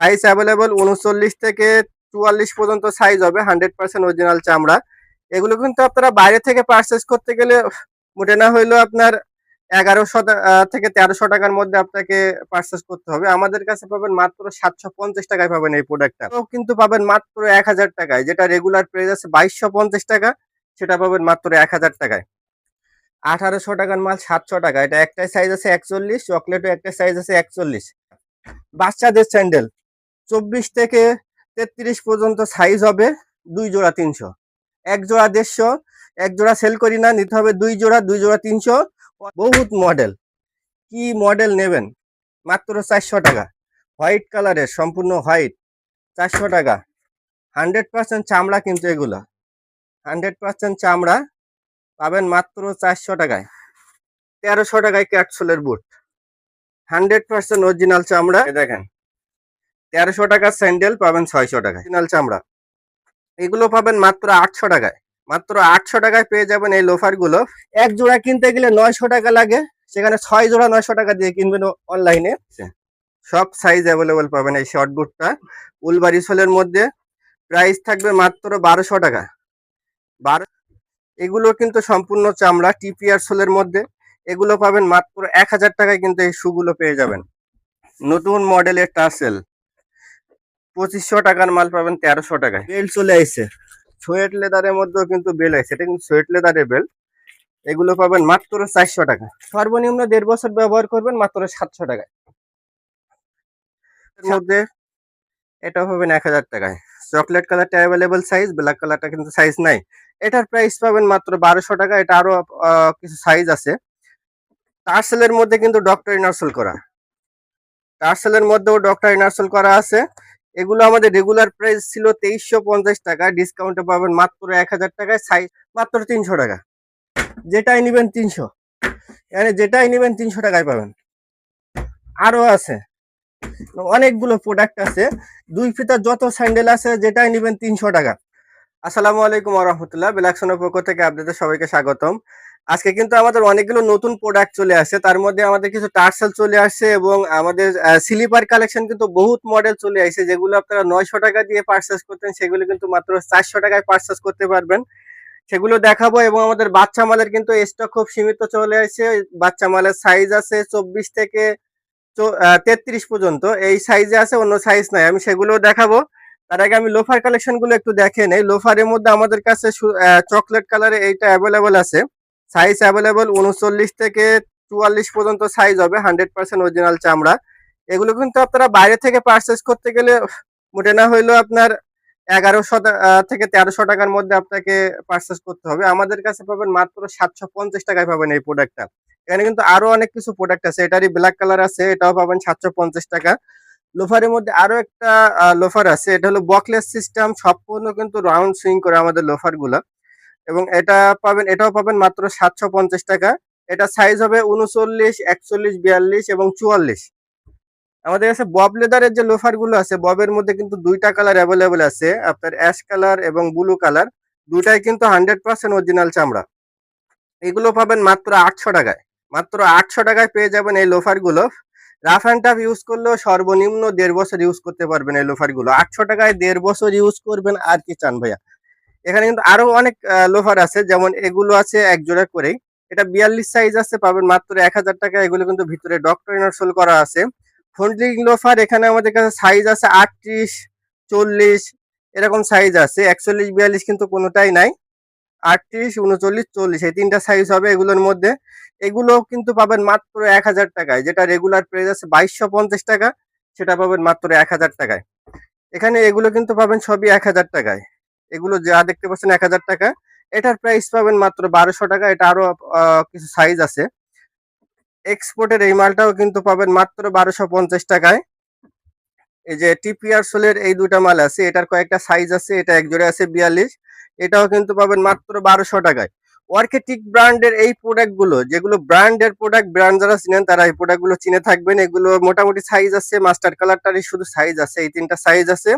Size available উনচল্লিশ থেকে চুয়াল্লিশ পর্যন্ত সাইজ হবে হান্ড্রেড পার্সেন্ট অরিজিনাল চামড়া। এগুলো কিন্তু আপনারা বাইরে থেকে পারচেস করতে গেলে, মোটে না হইলেও আপনার এগারোশো থেকে তেরোশো টাকার মধ্যে আপনাকে পারচেস করতে হবে। আমাদের কাছে পাবেন মাত্র সাতশো পঞ্চাশ টাকায় পাবেন এই প্রোডাক্টটা কিন্তু পাবেন মাত্র এক হাজার টাকায়, যেটা রেগুলার প্রাইস আছে বাইশশো পঞ্চাশ টাকা, সেটা পাবেন মাত্র এক হাজার টাকায়। আঠারোশো টাকার মাল সাতশো টাকা, এটা একটাই সাইজ আছে একচল্লিশ চকলেটও একটা সাইজ আছে একচল্লিশ। বাচ্চাদের স্যান্ডেল চব্বিশ থেকে তেত্রিশ পর্যন্ত সাইজ হবে দুই জোড়া তিনশো। এক জোড়া দেড়শো, এক জোড়া সেল করি না, নিতে হবে দুই জোড়া দুই জোড়া তিনশো। বহুত মডেল কি মডেল নেবেন? মাত্র চারশো টাকা। হোয়াইট কালারের সম্পূর্ণ হোয়াইট চারশো টাকা। হান্ড্রেড পার্সেন্ট চামড়া কিন্তু এগুলো। হান্ড্রেড পার্সেন্ট চামড়া পাবেন মাত্র চারশো টাকায়। তেরোশো টাকায় ক্যাটসোলের বুট হান্ড্রেড পার্সেন্ট অরিজিনাল চামড়া। দেখেন। তেরোশো টাকার স্যান্ডেল পাবেন ছয়শো টাকায়। অরিজিনাল চামড়া। এগুলো পাবেন মাত্র আটশো টাকায়। মাত্র আটশো টাকায় পেয়ে যাবেন এই লোফারগুলো এক জোড়া কিনতে গেলে নয়শো টাকা লাগে। সেখানে ছয় জোড়া নয়শো টাকা দিয়ে কিনবেন অনলাইনে। সব সাইজ অ্যাভেলেবল পাবেন এই শর্ট বুটটা উলবারি সোলের মধ্যে প্রাইস থাকবে মাত্র বারোশো টাকা। বারো এগুলো কিন্তু সম্পূর্ণ চামড়া টিপিআর সোলের মধ্যে। এগুলো পাবেন মাত্র এক হাজার টাকায় কিন্তু এই শুগুলো পেয়ে যাবেন। নতুন মডেলের টার্সেল পঁচিশশো টাকার মাল পাবেন তেরোশো টাকায়। বেল চলে আইছে। সোয়েট লেদারের মধ্যেও কিন্তু বেল আছে এটা কিন্তু সোয়েট লেদারের বেল এগুলো পাবেন মাত্র চারশো টাকা সর্বনিম্ন দেড় বছর ব্যবহার করবেন মাত্র সাতশো টাকায়। মধ্যে এটা পাবেন এক হাজার টাকায়। চকলেট কালারটা অ্যাভেলেবল সাইজ ব্ল্যাক কালারটা কিন্তু সাইজ নাই। এটার প্রাইস পাবেন মাত্র বারোশো টাকা। এটা আরও কিছু সাইজ আছে। টার্সেলের মধ্যে কিন্তু ডক্টর ইনার্সেল করা। টার্সেলের মধ্যেও ডক্টর ইনার্সেল করা আছে। এগুলো আমাদের রেগুলার প্রাইস ছিল তেইশশো পঞ্চাশ টাকা ডিসকাউন্টে পাবেন মাত্র এক হাজার টাকায় সাইজ মাত্র তিনশো টাকা। যেটাই নেবেন তিনশো। মানে যেটাই নেবেন তিনশো টাকায় পাবেন। আরও আছে। অনেকগুলো প্রোডাক্ট আছে। দুই ফিতার যত স্যান্ডেল আছে, যেটাই নেবেন তিনশো টাকা। আসসালামু আলাইকুম রহমতুল্লাহ। বিলাকসনের পক্ষ থেকে আপনাদের সবাইকে স্বাগতম। আজকে কিন্তু আমাদের অনেকগুলো নতুন প্রোডাক্ট চলে আসছে। তার মধ্যে আমাদের কিছু টার্সেল চলে আসছে এবং আমাদের স্লিপার কালেকশন কিন্তু বহুত মডেল চলে আসছে, যেগুলো আপনারা নয়শো টাকা দিয়ে পারচেস করতেন, সেগুলো কিন্তু মাত্র চারশো টাকায় পারচেস করতে পারবেন। সেগুলো দেখাবো এবং আমাদের বাচ্চা মালের কিন্তু স্টক খুব সীমিত চলে আসছে। বাচ্চা মালের সাইজ আছে চব্বিশ থেকে তেত্রিশ পর্যন্ত। এই সাইজে আছে, অন্য সাইজ নাই। আমি সেগুলো দেখাবো। তার আগে আমি লোফার কালেকশনগুলো একটু দেখে নেই। লোফারের মধ্যে আমাদের কাছে চকলেট কালারে এইটা অ্যাভেলেবল আছে। সাইজ অ্যাভেলেবল উনচল্লিশ থেকে চুয়াল্লিশ পর্যন্ত সাইজ হবে হান্ড্রেড পার্সেন্ট অরিজিনাল চামড়া। এগুলো কিন্তু আপনারা বাইরে থেকে পারচেস করতে গেলে, মোটে না হইলেও আপনার এগারোশো থেকে তেরোশো টাকার মধ্যে আপনাকে পারচেস করতে হবে। আমাদের কাছে পাবেন মাত্র সাতশো পঞ্চাশ টাকায় পাবেন এই প্রোডাক্টটা এখানে কিন্তু আরও অনেক কিছু প্রোডাক্ট আছে। এটারই ব্ল্যাক কালার আছে, এটাও পাবেন সাতশো পঞ্চাশ টাকা। লোফারের মধ্যে আরও একটা লোফার আছে। এটা হলো বকলেস সিস্টেম সম্পূর্ণ কিন্তু রাউন্ড সুইং করে আমাদের লোফারগুলা এবং এটা পাবেন, এটাও পাবেন মাত্র সাতশো পঞ্চাশ টাকা। এটা সাইজ হবে উনচল্লিশ, একচল্লিশ, বিয়াল্লিশ এবং চুয়াল্লিশ। আমাদের কাছে বব লেদারের যে লোফারগুলো আছে ববের মধ্যে কিন্তু দুইটা কালার অ্যাভেলেবেল আছে। আপনার অ্যাশ কালার এবং ব্লু কালার দুটাই কিন্তু হান্ড্রেড পার্সেন্ট অরিজিনাল চামড়া। এগুলো পাবেন মাত্র আটশো টাকায়। মাত্র আটশো টাকায় পেয়ে যাবেন এই লোফারগুলো রাফ অ্যান্ড টাফ ইউজ করলেও সর্বনিম্ন দেড় বছর ইউজ করতে পারবেন এই লোফারগুলো আটশো টাকায় দেড় বছর ইউজ করবেন, আর কি চান ভাইয়া? এখানে কিন্তু আরও অনেক লোফার আছে, যেমন এগুলো আছে এক জোড়া করেই। এটা বিয়াল্লিশ সাইজ আছে, পাবেন মাত্র এক হাজার টাকা। এগুলো কিন্তু ভিতরে ডক্টর ইনারসোল করা আছে। ফন্ডলিং লোফার, এখানে আমাদের কাছে সাইজ আছে আটত্রিশ, চল্লিশ, এরকম সাইজ আছে। একচল্লিশ, বিয়াল্লিশ কিন্তু কোনোটাই নাই। আটত্রিশ, উনচল্লিশ, চল্লিশ, এই তিনটা সাইজ হবে এগুলোর মধ্যে। এগুলো কিন্তু পাবেন মাত্র এক হাজার টাকায়। যেটা রেগুলার প্রাইস আছে বাইশশো পঞ্চাশ টাকা, সেটা পাবেন মাত্র এক হাজার টাকায়। এখানে এগুলো কিন্তু পাবেন সবই এক হাজার টাকায়। এগুলো যা দেখতে পাচ্ছেন এক হাজার টাকা। এটার প্রাইস পাবেন মাত্র বারোশো টাকা। এটা আরও কিছু সাইজ আছে। এক্সপোর্টের এই মালটাও কিন্তু পাবেন মাত্র বারোশো পঞ্চাশ টাকায়। এই যে টিপিআর সোলের এই দুটা মাল আছে। এটার কয়েকটা সাইজ আছে। এটা এক জোড়ে আছে বিয়াল্লিশ। এটাও কিন্তু পাবেন মাত্র বারোশো টাকায়। অর্কেটিক ব্র্যান্ডের এই প্রোডাক্টগুলো, যেগুলো ব্র্যান্ডের প্রোডাক্ট ব্র্যান্ড যারা চিনেন তারা এই প্রোডাক্টগুলো চিনে থাকবেন। এগুলো মোটামুটি সাইজ আছে। মাস্টার কালারটারই শুধু সাইজ আছে। এই তিনটা সাইজ আছে।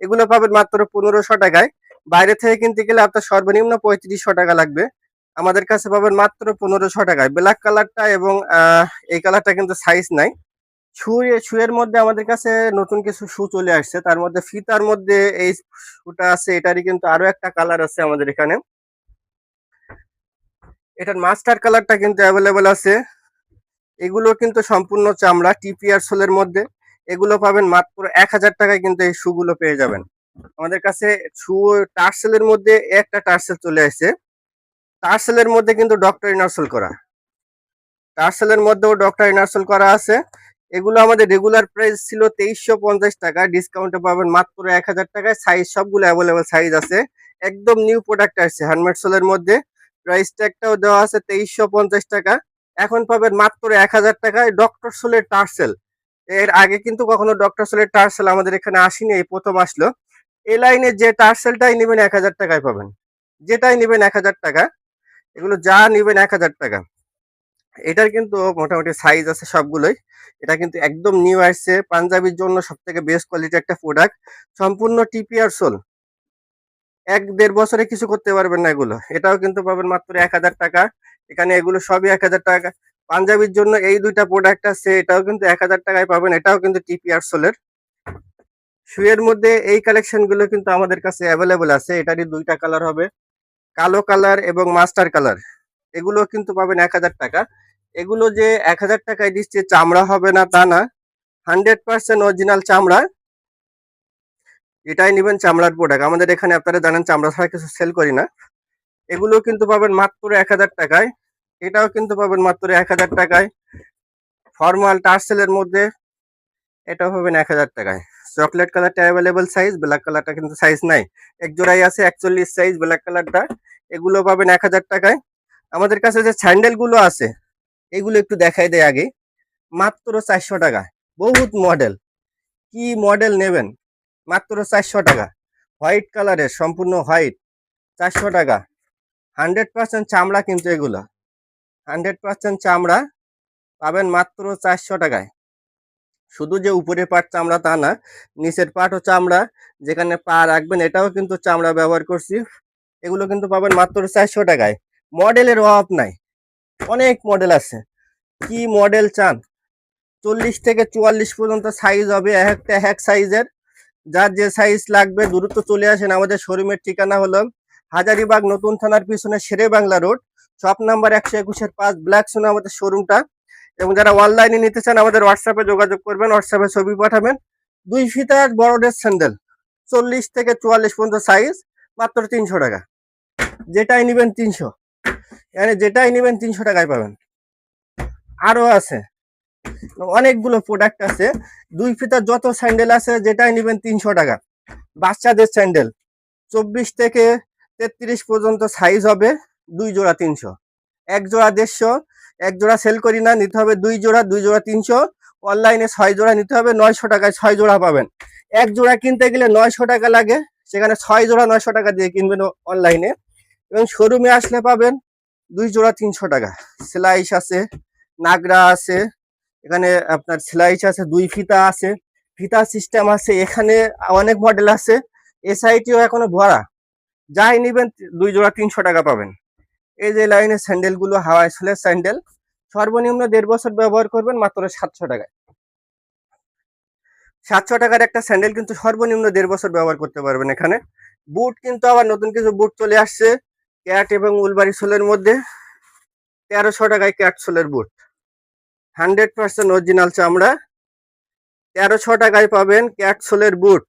এগুলো পাবেন মাত্র পনেরোশো টাকায়। বাইরে থেকে কিনতে গেলে আপনার সর্বনিম্ন পঁয়ত্রিশশো টাকা লাগবে। আমাদের কাছে পাবেন মাত্র পনেরোশো টাকায়। ব্ল্যাক কালারটা এবং এই কালারটা কিন্তু সাইজ নাই। শুয়ে শুয়ের মধ্যে আমাদের কাছে নতুন কিছু শু চলে আসছে। তার মধ্যে ফিতার মধ্যে এই শুটা আছে, এটারই কিন্তু আরও একটা কালার আছে আমাদের এখানে। এটার মাস্টার কালারটা কিন্তু অ্যাভেলেবেল আছে। এগুলো কিন্তু সম্পূর্ণ চামড়া টিপিআর সোলের মধ্যে। এগুলো পাবেন মাত্র এক হাজার টাকায় কিন্তু এই শুগুলো পেয়ে যাবেন। আমাদের কাছে টার্সেলের মধ্যে একটা টার্সেল চলে আসছে। টার্সেলের মধ্যে কিন্তু ডক্টর ইনার্সেল করা। টার্সেলের মধ্যেও ডক্টর ইনার্সেল করা আছে। এগুলো আমাদের রেগুলার প্রাইস ছিল তেইশশো পঞ্চাশ টাকা। ডিসকাউন্টে পাবেন মাত্র এক হাজার টাকায়। সাইজ সবগুলো অ্যাভেলেবেল সাইজ আছে। একদম নিউ প্রোডাক্ট আসছে হ্যান্ডমেড সোলের মধ্যে। প্রাইস ট্যাগটাও দেওয়া আছে তেইশশো পঞ্চাশ টাকা। এখন পাবেন মাত্র এক হাজার টাকায় ডক্টর সোলের টার্সেল এর আগে কিন্তু কখনো ডক্টর সোলের টার্সেল আমাদের এখানে আসেনি, এই প্রথম আসলো। এই লাইনে যে টার্সেলটাই নেবেন এক হাজার টাকায় পাবেন। যেটাই নেবেন এক হাজার টাকা, এগুলো যা নেবেন এক হাজার টাকা। এটার কিন্তু মোটামুটি সাইজ আছে সবগুলোই। এটা কিন্তু একদম নিউ আসছে। পাঞ্জাবির জন্য সব থেকে বেস্ট কোয়ালিটি একটা প্রোডাক্ট সম্পূর্ণ টিপিআর সোল এক দেড় বছরে কিছু করতে পারবেন না এগুলো। এটাও কিন্তু পাবেন মাত্র এক হাজার টাকা। এখানে এগুলো সবই এক হাজার টাকা। পাঞ্জাবির জন্য এই দুইটা প্রোডাক্ট আছে, এটাও কিন্তু এক হাজার টাকায় পাবেন। এটাও কিন্তু টিপিআর সোলের শুয়ের মধ্যে এই কালেকশনগুলো কিন্তু আমাদের কাছে অ্যাভেলেবল আছে। এটারই দুইটা কালার হবে, কালো কালার এবং মাস্টার কালার এগুলো কিন্তু পাবেন এক হাজার টাকা। এগুলো যে এক হাজার টাকায় দিচ্ছে চামড়া হবে না তা না হান্ড্রেড পার্সেন্ট অরিজিনাল চামড়া। এটাই নেবেন চামড়ার প্রোডাক্ট আমাদের এখানে আপনারা জানেন চামড়া ছাড়া কিছু সেল করি না। এগুলো কিন্তু পাবেন মাত্র এক হাজার টাকায়। এটাও কিন্তু পাবেন মাত্র এক হাজার টাকায়। ফর্মাল টার্সেলের মধ্যে এটাও পাবেন এক হাজার টাকায়। চকলেট কালারটা অ্যাভেলেবল সাইজ ব্ল্যাক কালারটা কিন্তু সাইজ নাই। এক জোড়াই আছে একচল্লিশ সাইজ ব্ল্যাক কালারটা। এগুলো পাবেন এক হাজার টাকায়। আমাদের কাছে যে স্যান্ডেলগুলো আছে, এগুলো একটু দেখাই দেয় আগে। মাত্র চারশো টাকা। বহুত মডেল কি মডেল নেবেন? মাত্র চারশো টাকা। হোয়াইট কালারের, সম্পূর্ণ হোয়াইট চারশো টাকা। হান্ড্রেড পার্সেন্ট চামড়া কিন্তু এগুলো। হান্ড্রেড পার্সেন্ট চামড়া পাবেন মাত্র চারশো টাকায়। শুধু যে উপরে পাট চামড়া তা না, নিচের পাটও চামড়া, যেখানে পা রাখবেন এটাও কিন্তু চামড়া ব্যবহার করছি। এগুলো কিন্তু পাবেন মাত্র চারশো টাকায়। মডেলের অভাব নাই। অনেক মডেল আছে। কি মডেল চান? চল্লিশ থেকে চুয়াল্লিশ পর্যন্ত সাইজ হবে, এক একটা, এক সাইজের যার যে সাইজ লাগবে, দ্রুত চলে আসেন। আমাদের শোরুমের ঠিকানা হলো হাজারিবাগ নতুন থানার পিছনে Shere Bangla road. Shop number একশো একুশের পাঁচ ব্ল্যাক সোনা আমাদের শোরুমটা। এবং যারা অনলাইনে নিতে চান, আমাদের হোয়াটসঅ্যাপে যোগাযোগ করবেন হোয়াটসঅ্যাপে ছবি পাঠাবেন। দুই ফিতার বড়দের স্যান্ডেল চল্লিশ থেকে চুয়াল্লিশ পর্যন্ত সাইজ মাত্র তিনশো টাকা। যেটাই নেবেন তিনশো। মানে যেটাই নেবেন তিনশো টাকায় পাবেন। আরও আছে। অনেকগুলো প্রোডাক্ট আছে। দুই ফিতার যত স্যান্ডেল আছে, যেটাই নেবেন তিনশো টাকা। বাচ্চাদের স্যান্ডেল চব্বিশ থেকে তেত্রিশ পর্যন্ত সাইজ হবে, দুই জোড়া তিনশো। এক জোড়া দেড়শো এক জোড়া সেল করি না, নিতে হবে দুই জোড়া দুই জোড়া তিনশো। অনলাইনে ছয় জোড়া নিতে হবে, নয়শো টাকায় ছয় জোড়া পাবেন। এক জোড়া কিনতে গেলে নয়শো টাকা লাগে, সেখানে ছয় জোড়া নয়শো টাকা দিয়ে কিনবেন অনলাইনে এবং শোরুমে আসলে পাবেন দুই জোড়া তিনশো টাকা। সেলাইস আছে, নাগরা আছে, এখানে আপনার সেলাইস আছে, দুই ফিতা আছে। ফিতা সিস্টেম আছে, এখানে অনেক মডেল আছে। এসআইটিও এখনও ভরা। যাই নিবেন, দুই জোড়া তিনশো টাকা পাবেন। এই যে লাইনের স্যান্ডেলগুলো হাওয়াই সোলের স্যান্ডেল সর্বনিম্ন দেড় বছর ব্যবহার করবেন মাত্র সাতশো টাকায়। সাতশো টাকার একটা স্যান্ডেল কিন্তু সর্বনিম্ন দেড় বছর ব্যবহার করতে পারবেন এখানে। বুট কিন্তু আবার নতুন কিছু বুট চলে আসছে ক্যাট এবং উলবাড়ি সোলের মধ্যে। তেরোশো টাকায় ক্যাট সোলের বুট হান্ড্রেড পার্সেন্ট অরিজিনাল চামড়া। তেরোশো টাকায় পাবেন ক্যাট সোলের বুট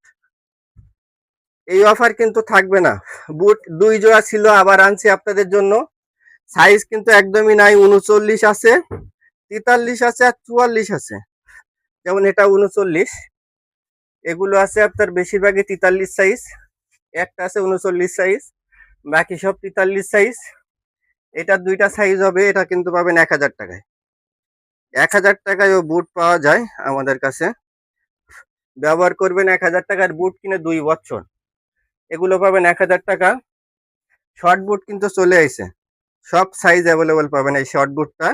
এই অফার কিন্তু থাকবে না। বুট দুই জোড়া ছিল, আবার আনছি আপনাদের জন্য। সাইজ কিন্তু একদমই নাই, উনচল্লিশ আছে, তেতাল্লিশ আছে আর চুয়াল্লিশ আছে। যেমন এটা উনচল্লিশ, এগুলো আছে আপনার বেশিরভাগই তেতাল্লিশ সাইজ একটা আছে উনচল্লিশ সাইজ বাকি সব তেতাল্লিশ সাইজ এটা দুইটা সাইজ হবে, এটা কিন্তু পাবেন এক হাজার টাকায়। এক হাজার টাকায় ও বুট পাওয়া যায় আমাদের কাছে। ব্যবহার করবেন এক হাজার টাকার বুট কিনে দুই বছর। এগুলো পাবেন এক হাজার টাকা। শর্ট বুট কিন্তু চলে আইছে। সব সাইজ অ্যাভেলেবল পাবেন এই শর্ট বুটটা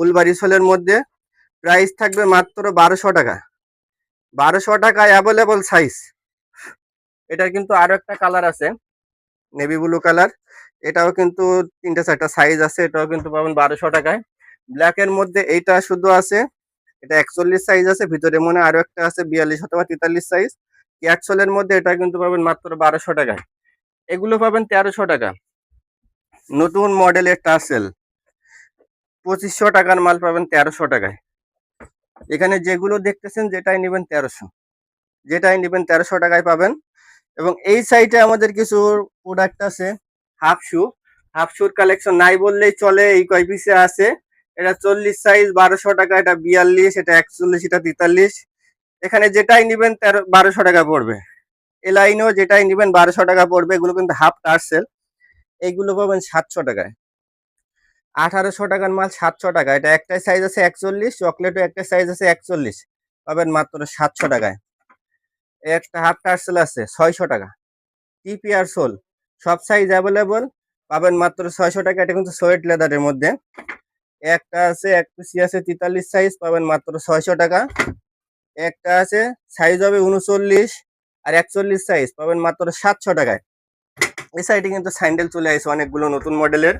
উলবাড়ি সোলের মধ্যে প্রাইস থাকবে মাত্র বারোশো টাকা। বারোশো টাকায় অ্যাভেলেবল সাইজ এটার কিন্তু আরও একটা কালার আছে নেভি ব্লু কালার এটাও কিন্তু তিনটে চারটা সাইজ আছে, এটাও কিন্তু পাবেন বারোশো টাকায়। ব্ল্যাকের মধ্যে এইটা শুধু আছে, এটা একচল্লিশ সাইজ আছে, ভিতরে মনে হয় আরও একটা আছে, বিয়াল্লিশ অথবা তেতাল্লিশ সাইজ ক্যাটসলের মধ্যে এটা কিন্তু পাবেন মাত্র বারোশো টাকায়। এগুলো পাবেন তেরোশো টাকা। নতুন মডেলের টার্সেল পঁচিশশো টাকার মাল পাবেন তেরোশো টাকায়। এখানে যেগুলো দেখতেছেন, যেটাই নেবেন তেরোশো। যেটাই নেবেন তেরোশো টাকায় পাবেন। এবং এই সাইটে আমাদের কিছু প্রোডাক্ট আছে হাফ শু হাফ শুর কালেকশন নাই বললেই চলে, এই কয় পিসে আছে। এটা চল্লিশ সাইজ বারোশো টাকা, এটা বিয়াল্লিশ, এটা একচল্লিশ, এটা তেতাল্লিশ। এখানে যেটাই নিবেন তেরো, বারোশো টাকা পড়বে। এ লাইনেও যেটাই নিবেন, বারোশো টাকা পড়বে। এগুলো কিন্তু হাফ টার্সেল এইগুলো পাবেন সাতশো টাকায়। আঠারোশো টাকার মাল সাতশো টাকা। এটা একটাই সাইজ আছে একচল্লিশ চকলেটও একটা সাইজ আছে একচল্লিশ। পাবেন মাত্র সাতশো টাকায়। একটা হাফ টার্সেল আছে, ছয়শো টাকা। টিপি আর সোল সব সাইজ অ্যাভেলেবল পাবেন মাত্র ছয়শো টাকা। এটা কিন্তু সোয়েট লেদারের মধ্যে। একটা আছে, এক পিসি আছে তেতাল্লিশ সাইজ পাবেন মাত্র ছয়শো টাকা। একটা আছে সাইজ হবে উনচল্লিশ। আর একচল্লিশ সাইজ পাবেন মাত্র সাতশো টাকায়। এই সাইডে কিন্তু স্যান্ডেল চলে আসে অনেকগুলো নতুন মডেলের।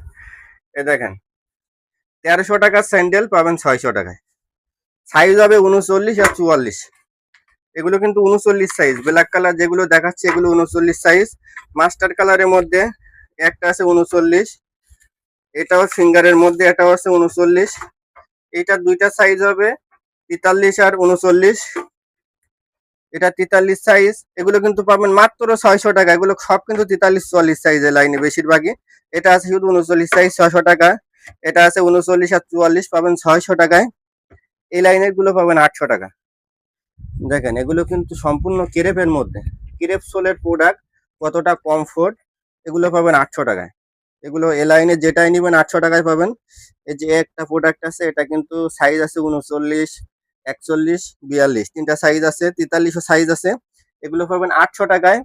এ দেখেন, তেরোশো টাকার স্যান্ডেল পাবেন ছয়শো টাকায়। সাইজ হবে উনচল্লিশ আর চুয়াল্লিশ। এগুলো কিন্তু উনচল্লিশ সাইজ ব্ল্যাক কালার যেগুলো দেখাচ্ছে, এগুলো উনচল্লিশ সাইজ মাস্টার কালারের মধ্যে একটা আছে উনচল্লিশ। এটাও ফিঙ্গারের মধ্যে, এটাও আছে উনচল্লিশ। এটা দুইটা সাইজ হবে তেতাল্লিশ আর উনচল্লিশ। এটা তেতাল্লিশ সাইজ এগুলো কিন্তু পাবেন মাত্র ছয়শো টাকা। এগুলো সব কিন্তু তেতাল্লিশ চুয়াল্লিশ সাইজের লাইনে বেশিরভাগই। এটা আছে শুধু উনচল্লিশ সাইজ ছয়শো টাকা। এটা আছে উনচল্লিশ আর চুয়াল্লিশ পাবেন ছয়শো টাকায়। এই লাইনেরগুলো পাবেন আটশো টাকা। দেখেন, এগুলো কিন্তু সম্পূর্ণ কেরেপের মধ্যে। কেরেপ সোলের প্রোডাক্ট কতটা কমফোর্ট এগুলো পাবেন আটশো টাকায়। এগুলো এ লাইনে যেটাই নেবেন আটশো টাকায় পাবেন। এই যে একটা প্রোডাক্ট আছে, এটা কিন্তু সাইজ আছে উনচল্লিশ একচল্লিশ, বিয়াল্লিশ। তিনটা সাইজ আছে, তেতাল্লিশও সাইজ আছে। এগুলো পাবেন আটশো টাকায়।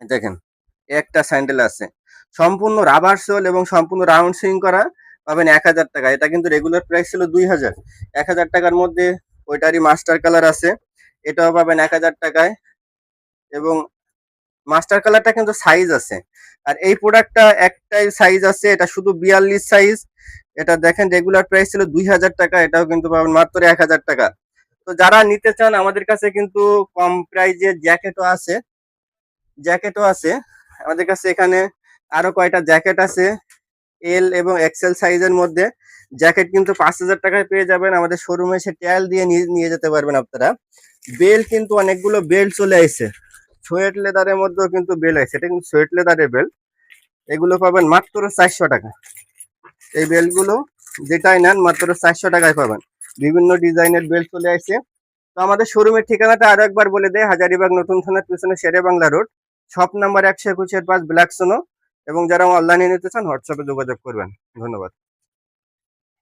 দেখেন, একটা স্যান্ডেল আছে। সম্পূর্ণ রাবার সোল এবং সম্পূর্ণ রাউন্ড সুইং করা পাবেন এক হাজার টাকা। এটা কিন্তু রেগুলার প্রাইস ছিল দুই হাজার। এক হাজার টাকার মধ্যে ওইটারই মাস্টার কালার আছে। এটাও পাবেন এক হাজার টাকায়। এবং মাস্টার কালারটা কিন্তু সাইজ আছে। আর এই প্রোডাক্টটা একটাই সাইজ আছে, এটা শুধু বিয়াল্লিশ সাইজ এটা দেখেন রেগুলার প্রাইস ছিল দুই হাজার টাকা, এটাও কিন্তু পাবেন মাত্র এক হাজার টাকা। তো যারা নিতে চান, আমাদের কাছে কিন্তু কম প্রাইজের জ্যাকেটও আছে। জ্যাকেটও আছে। আমাদের কাছে এখানে আরও কয়টা জ্যাকেট আছে এল এবং এক্সেল সাইজের মধ্যে। জ্যাকেট কিন্তু পাঁচ হাজার টাকায় পেয়ে যাবেন। আমাদের শোরুমে এসে ট্যাল দিয়ে নিয়ে- যেতে পারবেন আপনারা। বেল কিন্তু অনেকগুলো বেল্ট চলে আসছে সোয়েট লেদারের মধ্যেও কিন্তু বেল আছে। এটা কিন্তু সোয়েট লেদারের বেল এগুলো পাবেন মাত্র চারশো টাকা। এই বেলগুলো যেটাই নেন মাত্র চারশো টাকায় পাবেন। বিভিন্ন ডিজাইনের বেল্ট চলে আসছে তো আমাদের শোরুমের ঠিকানাটা আরও একবার বলে দেয় হাজারিবাগ নতুন থানার পিছনে Shere Bangla road, shop number একশো একুশের পাঁচ ব্ল্যাক সোনো এবং যারা অনলাইনে নিতে চান হোয়াটসঅ্যাপে যোগাযোগ করবেন। ধন্যবাদ।